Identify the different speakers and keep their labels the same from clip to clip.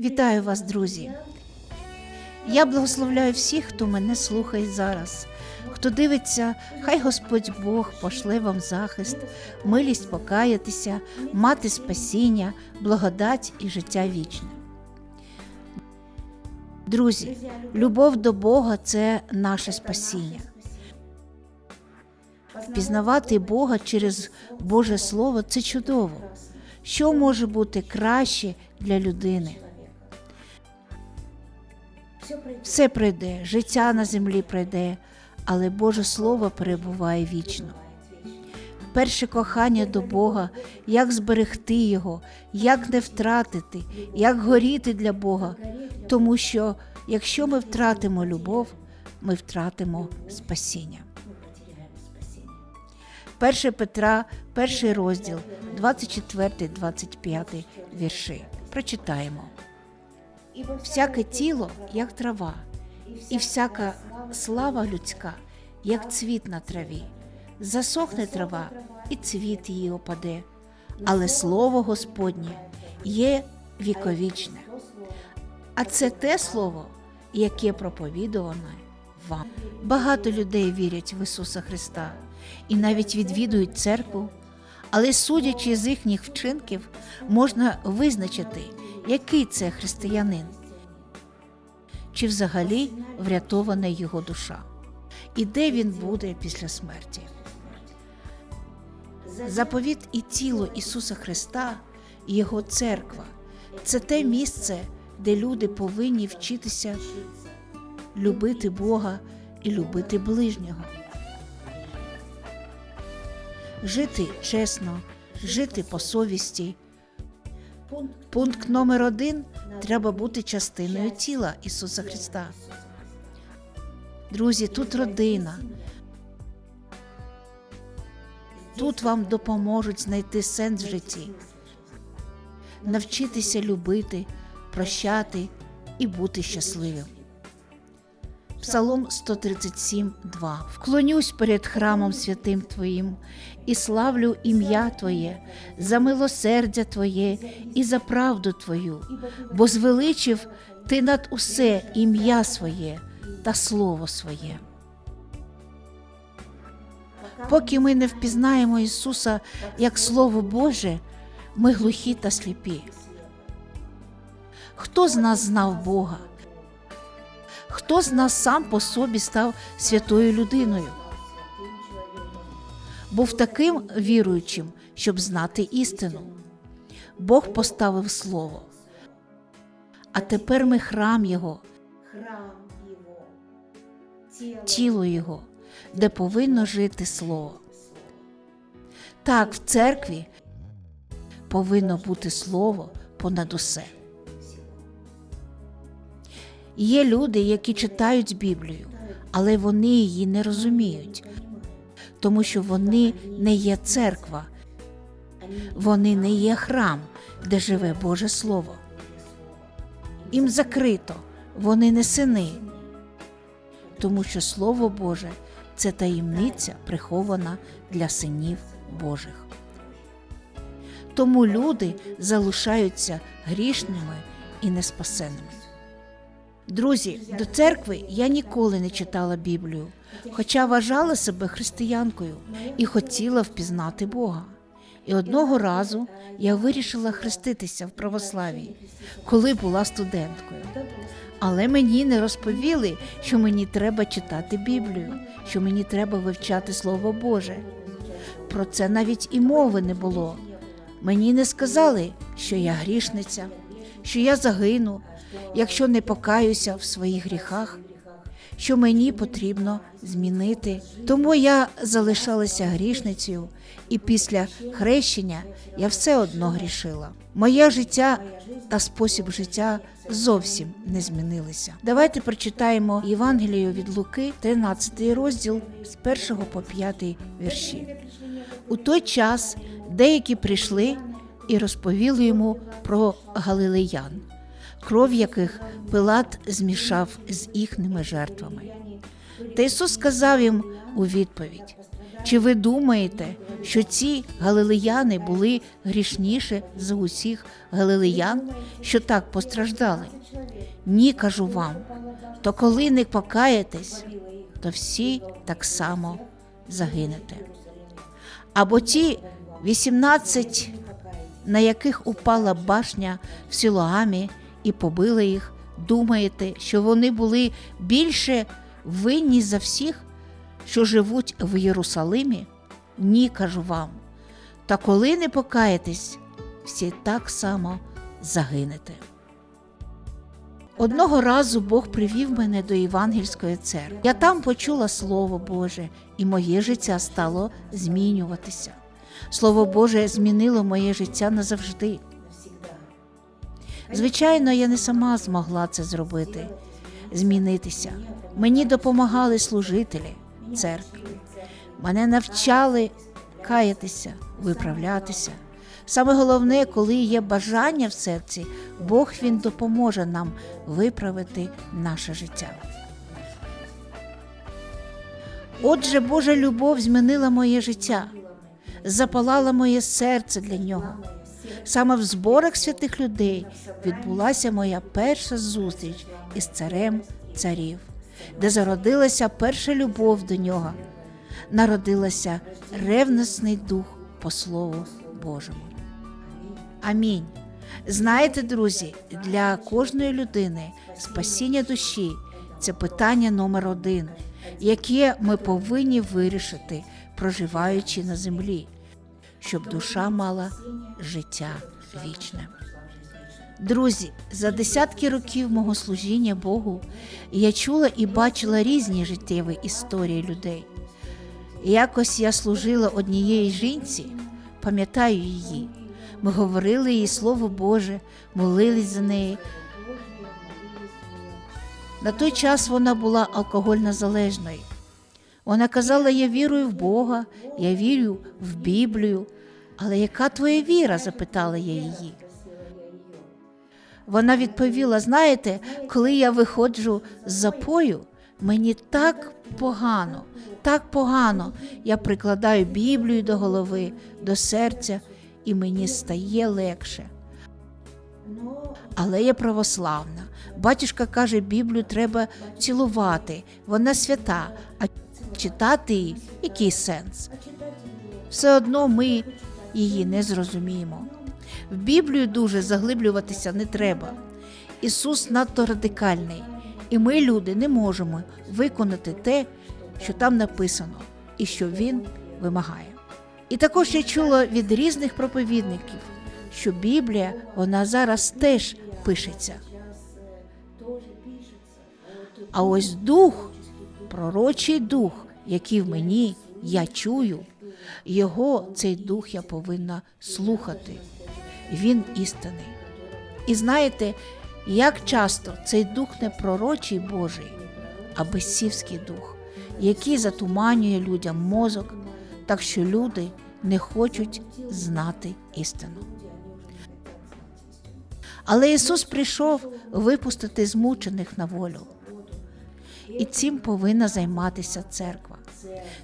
Speaker 1: Вітаю вас, друзі! Я благословляю всіх, хто мене слухає зараз. Хто дивиться, хай Господь Бог пошле вам захист, милість покаятися, мати спасіння, благодать і життя вічне. Друзі, любов до Бога це наше спасіння. Пізнавати Бога через Боже Слово це чудово. Що може бути краще для людини? Все пройде, життя на землі пройде, але Боже Слово перебуває вічно. Перше кохання до Бога, як зберегти Його, як не втратити, як горіти для Бога. Тому що якщо ми втратимо любов, ми втратимо спасіння. 1 Петра, перший розділ, 24-25 вірші. Прочитаємо. Всяке тіло, як трава, і всяка слава людська, як цвіт на траві. Засохне трава, і цвіт її опаде, але слово Господнє є віковічне. А це те слово, яке проповідуване вам. Багато людей вірять в Ісуса Христа і навіть відвідують церкву, але судячи з їхніх вчинків, можна визначити, який це християнин, чи взагалі врятована його душа, і де він буде після смерті. Заповіт і тіло Ісуса Христа, Його церква це те місце, де люди повинні вчитися любити Бога і любити ближнього. Жити чесно, жити по совісті. Пункт номер один треба бути частиною тіла Ісуса Христа. Друзі, тут родина. Тут вам допоможуть знайти сенс в житті, навчитися любити, прощати і бути щасливим. Псалом 137, 2. Вклонюсь перед храмом святим Твоїм і славлю ім'я Твоє за милосердя Твоє і за правду Твою, бо звеличив Ти над усе ім'я своє та слово своє. Поки ми не впізнаємо Ісуса як Слово Боже, ми глухі та сліпі. Хто з нас знав Бога? Хто з нас сам по собі став святою людиною? Був таким віруючим, щоб знати істину. Бог поставив слово. А тепер ми храм Його, тіло Його, де повинно жити слово. Так, в церкві повинно бути слово понад усе. Є люди, які читають Біблію, але вони її не розуміють, тому що вони не є церква, вони не є храм, де живе Боже Слово. Їм закрито, вони не сини, тому що Слово Боже це таємниця, прихована для синів Божих. Тому люди залишаються грішними і неспасенними. Друзі, до церкви я ніколи не читала Біблію, хоча вважала себе християнкою і хотіла впізнати Бога. І одного разу я вирішила хреститися в православії, коли була студенткою. Але мені не розповіли, що мені треба читати Біблію, що мені треба вивчати Слово Боже. Про це навіть і мови не було. Мені не сказали, що я грішниця, що я загину, якщо не покаюся в своїх гріхах, що мені потрібно змінити. Тому я залишалася грішницею, і після хрещення я все одно грішила. Моє життя та спосіб життя зовсім не змінилися. Давайте прочитаємо Євангелію від Луки, 13 розділ з 1 по 5 вірші. У той час деякі прийшли і розповіли йому про галилеян, кров яких Пилат змішав з їхніми жертвами. Та Ісус сказав їм у відповідь: Чи ви думаєте, що ці галилеяни були грішніше за усіх галилеян, що так постраждали? Ні, кажу вам. То коли не покаєтесь, то всі так само загинете. Або ті 18, на яких упала башня в Сілоамі і побили їх, думаєте, що вони були більше винні за всіх, що живуть в Єрусалимі? Ні, кажу вам. Та коли не покаєтесь, всі так само загинете. Одного разу Бог привів мене до Євангельської церкви. Я там почула Слово Боже, і моє життя стало змінюватися. Слово Боже змінило моє життя назавжди. Звичайно, я не сама змогла це зробити, змінитися. Мені допомагали служителі церкви. Мене навчали каятися, виправлятися. Саме головне, коли є бажання в серці, Бог він допоможе нам виправити наше життя. Отже, Божа любов змінила моє життя, запалала моє серце для нього. Саме в зборах святих людей відбулася моя перша зустріч із царем царів, де зародилася перша любов до нього, народилася ревностний дух по Слову Божому. Амінь. Знаєте, друзі, для кожної людини спасіння душі це питання номер один, яке ми повинні вирішити, проживаючи на землі, щоб душа мала життя вічне. Друзі, за десятки років мого служіння Богу я чула і бачила різні життєві історії людей. Якось я служила однієї жінці, пам'ятаю її. Ми говорили їй Слово Боже, молились за неї. На той час вона була алкогольно залежною. Вона казала: Я вірую в Бога, я вірю в Біблію. Але яка твоя віра? запитала я її. Вона відповіла: знаєте, коли я виходжу з запою, мені так погано, так погано. Я прикладаю Біблію до голови, до серця, і мені стає легше. Але я православна. Батюшка каже, Біблію треба цілувати, вона свята, а читати який сенс? Все одно ми її не зрозуміємо. В Біблію дуже заглиблюватися не треба. Ісус надто радикальний, і ми, люди, не можемо виконати те, що там написано, і що Він вимагає. І також я чула від різних проповідників, що Біблія вона зараз теж пишеться. А ось дух, пророчий дух, який в мені я чую, його цей дух я повинна слухати. Він істинний. І знаєте, як часто цей дух не пророчий Божий, а безсівський дух, який затуманює людям мозок, так що люди не хочуть знати істину. Але Ісус прийшов випустити змучених на волю. І цим повинна займатися церква.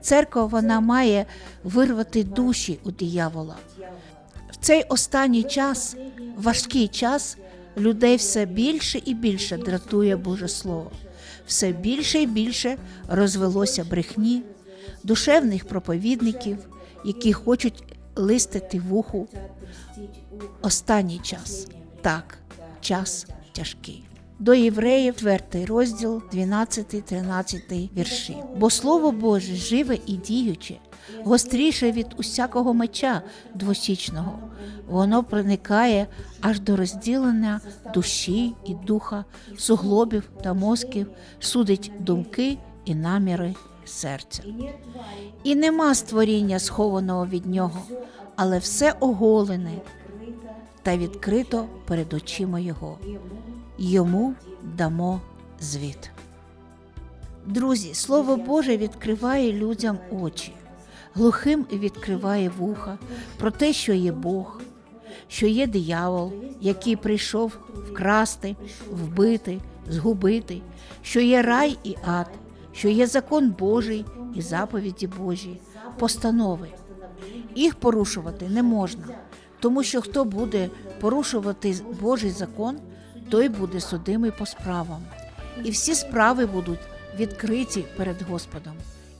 Speaker 1: Церква вона має вирвати душі у диявола. В цей останній час, важкий час, людей все більше і більше дратує Боже Слово. Все більше і більше розвелося брехні, душевних проповідників, які хочуть листити вуху. Останній час так, час тяжкий. До євреїв 4 розділ 12-13 вірші. Бо слово Боже живе і діюче, гостріше від усякого меча двосічного. Воно проникає аж до розділення душі і духа, суглобів та мозків, судить думки і наміри серця. І нема створіння схованого від нього, але все оголене та відкрито перед очима Його. Йому дамо звіт. Друзі, Слово Боже відкриває людям очі, глухим відкриває вуха про те, що є Бог, що є диявол, який прийшов вкрасти, вбити, згубити, що є рай і ад, що є закон Божий і заповіді Божі, постанови. Їх порушувати не можна, тому що хто буде порушувати Божий закон, той буде судимий по справам. І всі справи будуть відкриті перед Господом,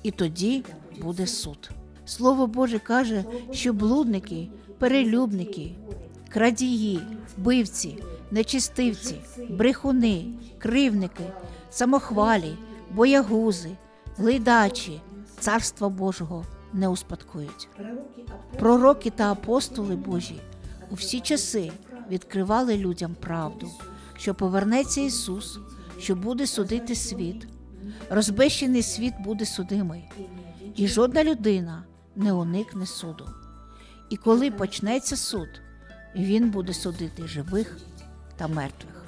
Speaker 1: і тоді буде суд. Слово Боже каже, що блудники, перелюбники, крадії, вбивці, нечистивці, брехуни, кривники, самохвалі, боягузи, лейдачі царства Божого не успадкують. Пророки та апостоли Божі у всі часи відкривали людям правду, що повернеться Ісус, що буде судити світ. Розбещений світ буде судимий, і жодна людина не уникне суду. І коли почнеться суд, він буде судити живих та мертвих.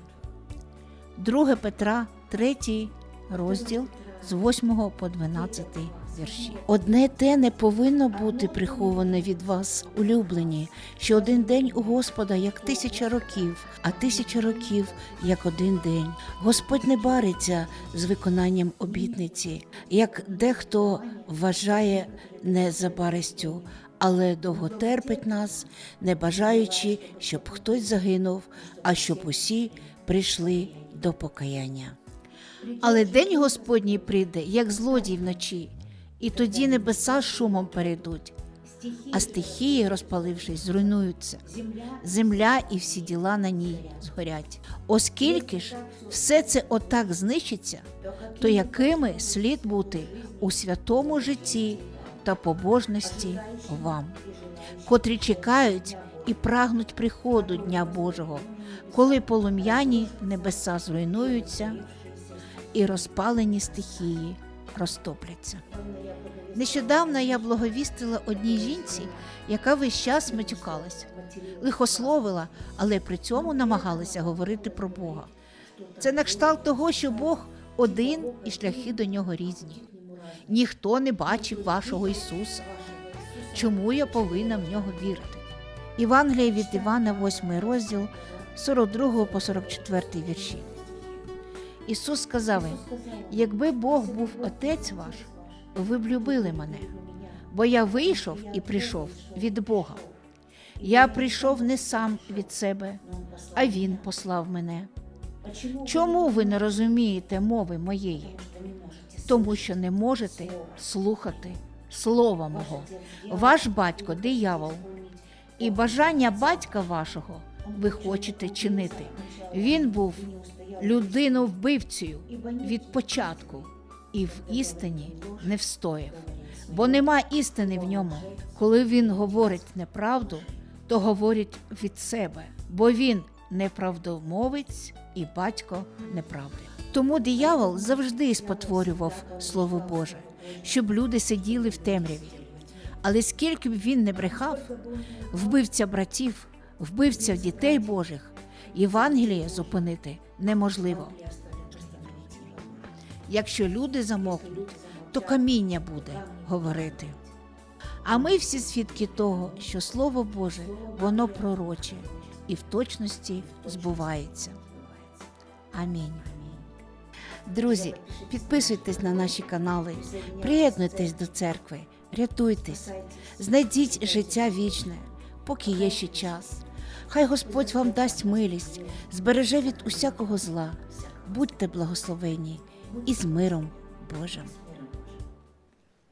Speaker 1: 2 Петра, 3 розділ з 8 по 12 вірші. Одне те не повинно бути приховане від вас, улюблені, що один день у Господа як тисяча років, а тисяча років як один день. Господь не бариться з виконанням обітниці, як дехто вважає не за баристю, але довго терпить нас, не бажаючи, щоб хтось загинув, а щоб усі прийшли до покаяння. Але день Господній прийде, як злодій вночі, і тоді небеса шумом перейдуть, а стихії, розпалившись, зруйнуються. Земля і всі діла на ній згорять. Оскільки ж все це отак знищиться, то якими слід бути у святому житті та побожності вам, котрі чекають і прагнуть приходу Дня Божого, коли полум'яні небеса зруйнуються і розпалені стихії розтопляться. Нещодавно я благовістила одній жінці, яка весь час матюкалась, лихословила, але при цьому намагалася говорити про Бога. Це на кшталт того, що Бог один і шляхи до нього різні. Ніхто не бачив вашого Ісуса. Чому я повинна в нього вірити? Євангелія від Івана, 8 розділ, 42 по 44 вірші. Ісус сказав їм: якби Бог був отець ваш, ви б любили мене, бо я вийшов і прийшов від Бога. Я прийшов не сам від себе, а Він послав мене. Чому ви не розумієте мови моєї? Тому що не можете слухати слова мого. Ваш батько диявол, і бажання батька вашого ви хочете чинити. Він був людину вбивцею від початку і в істині не встояв, бо нема істини в ньому. Коли він говорить неправду, то говорить від себе, бо він неправдомовець і батько неправди. Тому диявол завжди спотворював Слово Боже, щоб люди сиділи в темряві. Але скільки б він не брехав, вбивця братів, вбивця дітей Божих, Євангеліє зупинити неможливо. Якщо люди замовкнуть, то каміння буде говорити. А ми всі свідки того, що Слово Боже, воно пророче і в точності збувається. Амінь. Друзі, підписуйтесь на наші канали, приєднуйтесь до церкви, рятуйтесь, знайдіть життя вічне, поки є ще час. Хай Господь вам дасть милість, збереже від усякого зла. Будьте благословені і з миром Божим.